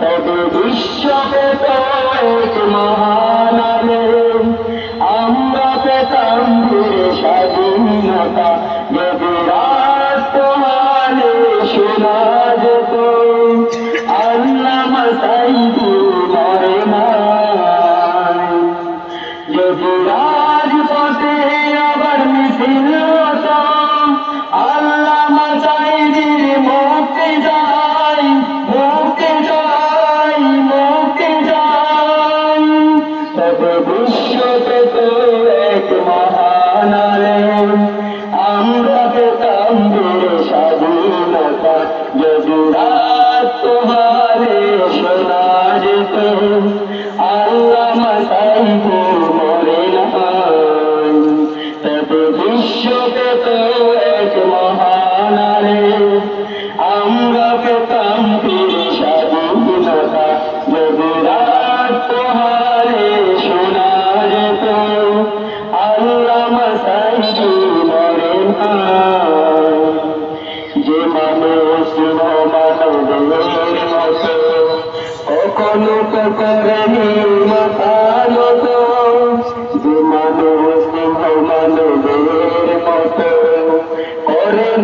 তবে বিশ্বকে মহানারে আমরা পেতাম ফিরে স্বাধীনতা। রবিরাজ যেত আল্লাহ বিশ্বকে তো এক মহানারে। আমরা পেতাম ফিরে স্বাধীনতা যদি রাত তোহারে শোনা যেত আল্লাহ মাসাই জীবনের যে মানুষ মানবের মতো, কখনো তো করেনি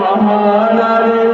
মহানারে।